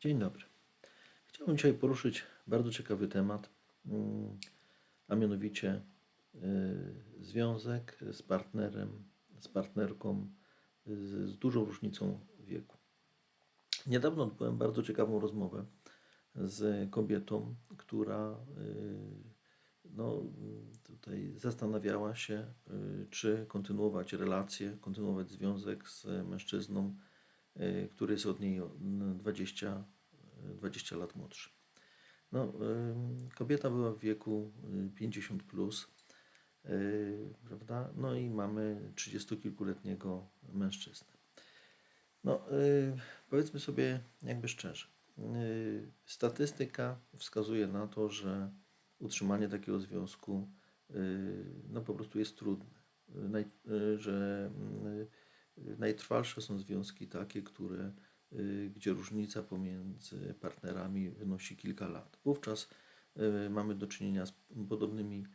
Dzień dobry. Chciałbym dzisiaj poruszyć bardzo ciekawy temat, mm, a mianowicie y, związek z partnerem, z partnerką z, z dużą różnicą wieku. Niedawno odbyłem bardzo ciekawą rozmowę z kobietą, która y, no, tutaj zastanawiała się, y, czy kontynuować relację, kontynuować związek z mężczyzną, y, który jest od niej o, n- 20, y, 20 lat młodszy. No, y, kobieta była w wieku y, 50 plus, y, prawda? No i mamy 30-kilkuletniego mężczyznę. No, y, powiedzmy sobie jakby szczerze. y, Statystyka wskazuje na to, że utrzymanie takiego związku y, no po prostu jest trudne. Y, y, że y, y, najtrwalsze są związki takie, które, y, gdzie różnica pomiędzy partnerami wynosi kilka lat. Wówczas y, mamy do czynienia z podobnymi,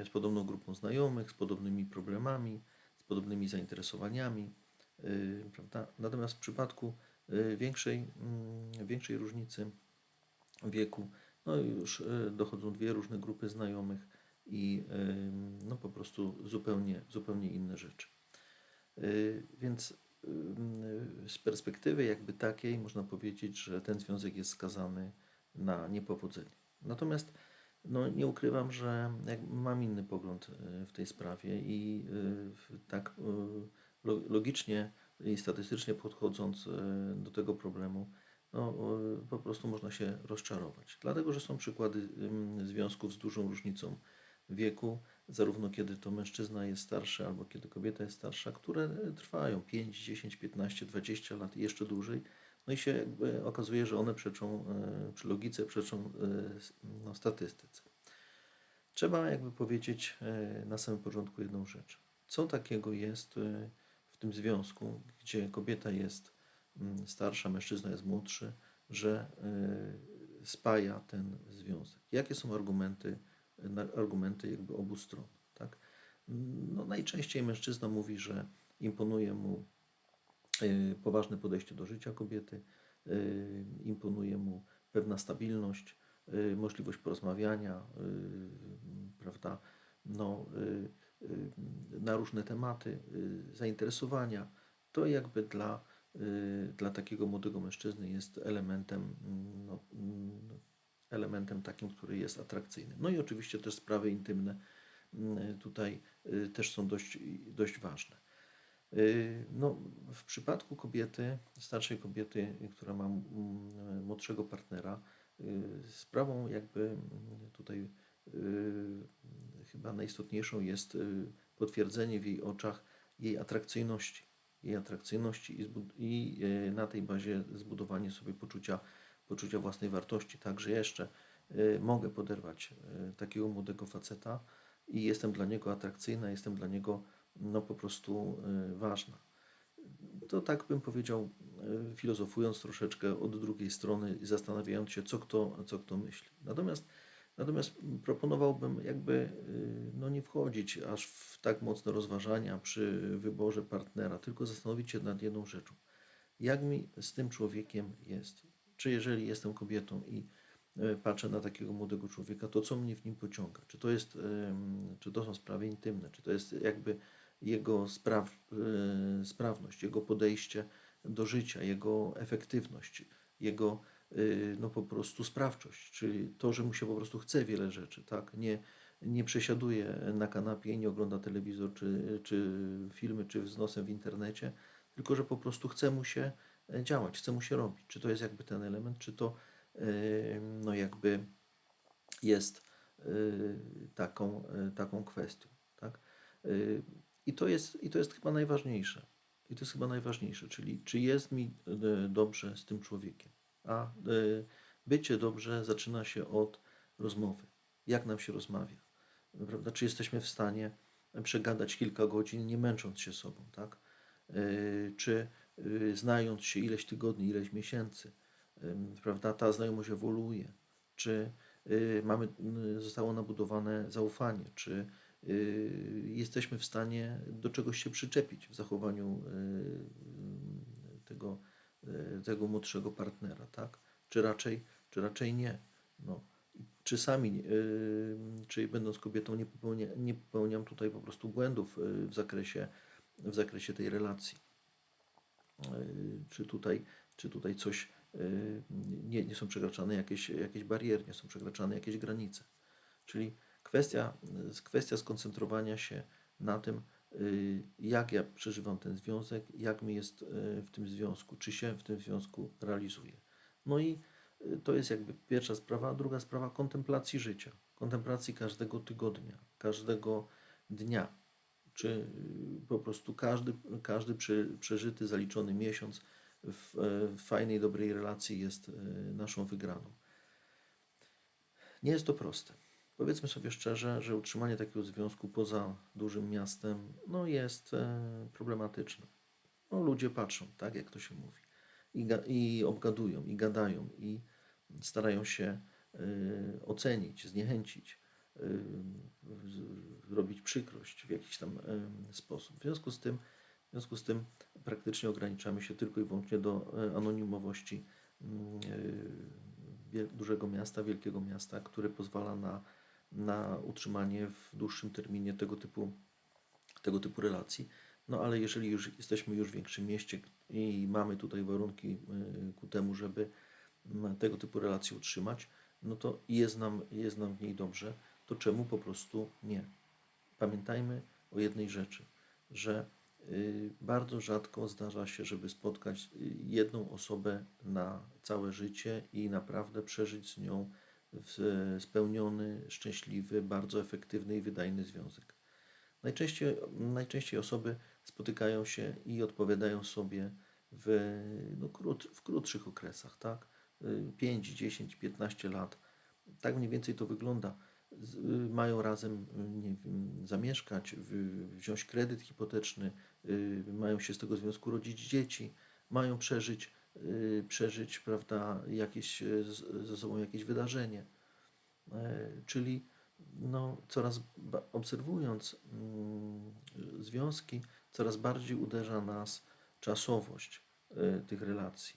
y, z podobną grupą znajomych, z podobnymi problemami, z podobnymi zainteresowaniami prawda? Natomiast w przypadku większej, mm, większej różnicy wieku, no już dochodzą dwie różne grupy znajomych i no po prostu zupełnie, zupełnie inne rzeczy. Y, Więc y, z perspektywy jakby takiej można powiedzieć, że ten związek jest skazany na niepowodzenie. Natomiast no, nie ukrywam, że mam inny pogląd y, w tej sprawie i tak lo- logicznie i statystycznie podchodząc do tego problemu, no, po prostu można się rozczarować. Dlatego, że są przykłady związków z dużą różnicą wieku, zarówno kiedy to mężczyzna jest starszy, albo kiedy kobieta jest starsza, które trwają 5, 10, 15, 20 lat i jeszcze dłużej. No i się jakby okazuje, że one przeczą, y, przy logice przeczą s- no, statystyce. Trzeba jakby powiedzieć na samym początku jedną rzecz. Co takiego jest w tym związku, gdzie kobieta jest mm, starsza, mężczyzna jest młodszy, że spaja ten związek? Jakie są argumenty, argumenty jakby obu stron? Tak? No, najczęściej mężczyzna mówi, że imponuje mu y, poważne podejście do życia kobiety, y, imponuje mu pewna stabilność, y, możliwość porozmawiania, prawda, no, na różne tematy, zainteresowania. To jakby dla, dla takiego młodego mężczyzny jest elementem, mm, no, mm, elementem takim, który jest atrakcyjny. No i oczywiście też sprawy intymne mm, tutaj y, też są dość, dość ważne. Y, No, w przypadku kobiety, starszej kobiety, która ma mm, młodszego partnera, y, sprawą jakby mm, tutaj chyba najistotniejszą jest potwierdzenie w jej oczach jej atrakcyjności. Jej atrakcyjności i, i na tej bazie zbudowanie sobie poczucia, poczucia własnej wartości. Także jeszcze y, mogę poderwać y, takiego młodego faceta i jestem dla niego atrakcyjna, jestem dla niego no po prostu y, ważna. To tak bym powiedział, filozofując troszeczkę od drugiej strony i zastanawiając się, co kto, co kto myśli. Natomiast, natomiast proponowałbym jakby no nie wchodzić aż w tak mocne rozważania przy wyborze partnera, tylko zastanowić się nad jedną rzeczą. Jak mi z tym człowiekiem jest? Czy jeżeli jestem kobietą i e, patrzę na takiego młodego człowieka, to co mnie w nim pociąga? Czy to jest, czy to są sprawy intymne? Czy to jest jakby jego spraw, e, sprawność, jego podejście do życia, jego efektywność, jego e, no po prostu sprawczość, czyli to, że mu się po prostu chce wiele rzeczy, tak? Nie, nie przesiaduje na kanapie i nie ogląda telewizor czy, czy filmy, czy z nosem w internecie, tylko że po prostu chce mu się działać, chce mu się robić. Czy to jest jakby ten element, czy to e, no jakby jest e, taką, e, taką kwestią, tak? E, I to jest, I to jest chyba najważniejsze. I to jest chyba najważniejsze, czyli czy jest mi e, dobrze z tym człowiekiem. A e, bycie dobrze zaczyna się od rozmowy. Jak nam się rozmawia? Prawda? Czy jesteśmy w stanie przegadać kilka godzin, nie męcząc się sobą, tak? Y, czy y, znając się ileś tygodni, ileś miesięcy, prawda, ta znajomość ewoluuje, czy y, mamy, y, zostało nabudowane zaufanie, czy y, jesteśmy w stanie do czegoś się przyczepić w zachowaniu y, tego tego młodszego partnera, tak? Czy raczej, czy raczej nie? No. Czy sami, czy będąc kobietą, nie, popełnia, nie popełniam tutaj po prostu błędów w zakresie, w zakresie tej relacji? Yy, Czy tutaj, czy tutaj coś, yy, nie, nie są przekraczane jakieś, jakieś bariery, nie są przekraczane jakieś granice? Czyli kwestia, kwestia skoncentrowania się na tym, y, jak ja przeżywam ten związek, jak mi jest y, w tym związku, czy się w tym związku realizuję. No i y, to jest jakby pierwsza sprawa. Druga sprawa kontemplacji życia, kontemplacji każdego tygodnia, każdego dnia, czy y, po prostu każdy, każdy prze- przeżyty, zaliczony miesiąc w, w fajnej, dobrej relacji jest y, naszą wygraną. Nie jest to proste. Powiedzmy sobie szczerze, że utrzymanie takiego związku poza dużym miastem no jest e, problematyczne. No, ludzie patrzą, tak jak to się mówi, i, i obgadują, i gadają, i starają się e, ocenić, zniechęcić, e, z- zrobić przykrość w jakiś tam e, sposób. W związku z tym, w związku z tym praktycznie ograniczamy się tylko i wyłącznie do e, anonimowości mm, e, dużego miasta, wielkiego miasta, które pozwala na, na utrzymanie w dłuższym terminie tego typu, tego typu relacji. No ale jeżeli już jesteśmy już w większym mieście i mamy tutaj warunki y, ku temu, żeby mm, tego typu relacje utrzymać, no to jest nam, jest nam w niej dobrze, to czemu po prostu nie? Pamiętajmy o jednej rzeczy, że y, bardzo rzadko zdarza się, żeby spotkać y, jedną osobę na całe życie i naprawdę przeżyć z nią spełniony, szczęśliwy, bardzo efektywny i wydajny związek. Najczęściej, najczęściej osoby spotykają się i odpowiadają sobie w, no, krót, w krótszych okresach, tak? Y, 5, 10, 15 lat. Tak mniej więcej to wygląda. Mają razem, nie wiem, zamieszkać, wziąć kredyt hipoteczny, y, mają się z tego związku rodzić dzieci, mają przeżyć, y, przeżyć prawda, jakieś, y, ze sobą jakieś wydarzenie. E, Czyli no, coraz obserwując mm, związki, coraz bardziej uderza nas czasowość e, tych relacji.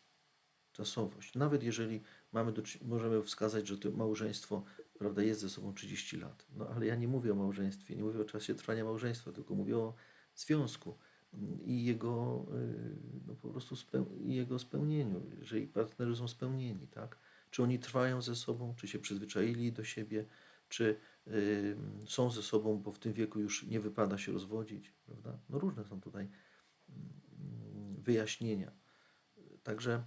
Czasowość. Nawet jeżeli mamy możemy wskazać, że to małżeństwo prawda, jest ze sobą 30 lat. No ale ja nie mówię o małżeństwie, nie mówię o czasie trwania małżeństwa, tylko mówię o związku mm, i jego y, no, po prostu speł- jego spełnieniu, jeżeli partnerzy są spełnieni, tak? Czy oni trwają ze sobą, czy się przyzwyczaili do siebie, czy y, są ze sobą, bo w tym wieku już nie wypada się rozwodzić, prawda? No różne są tutaj mm, wyjaśnienia. Także,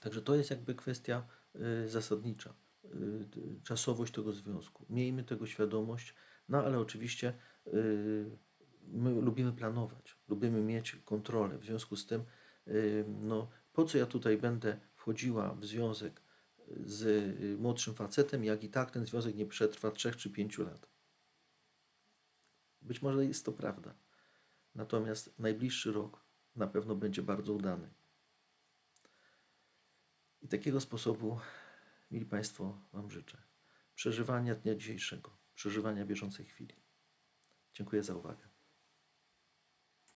także to jest jakby kwestia y, zasadnicza. Y, Czasowość tego związku. Miejmy tego świadomość, no ale oczywiście y, my lubimy planować, lubimy mieć kontrolę. W związku z tym, y, no, po co ja tutaj będę wchodziła w związek z młodszym facetem, jak i tak ten związek nie przetrwa 3 czy 5 lat. Być może jest to prawda. Natomiast najbliższy rok na pewno będzie bardzo udany. I takiego sposobu, mili Państwo, Wam życzę. Przeżywania dnia dzisiejszego, przeżywania bieżącej chwili. Dziękuję za uwagę.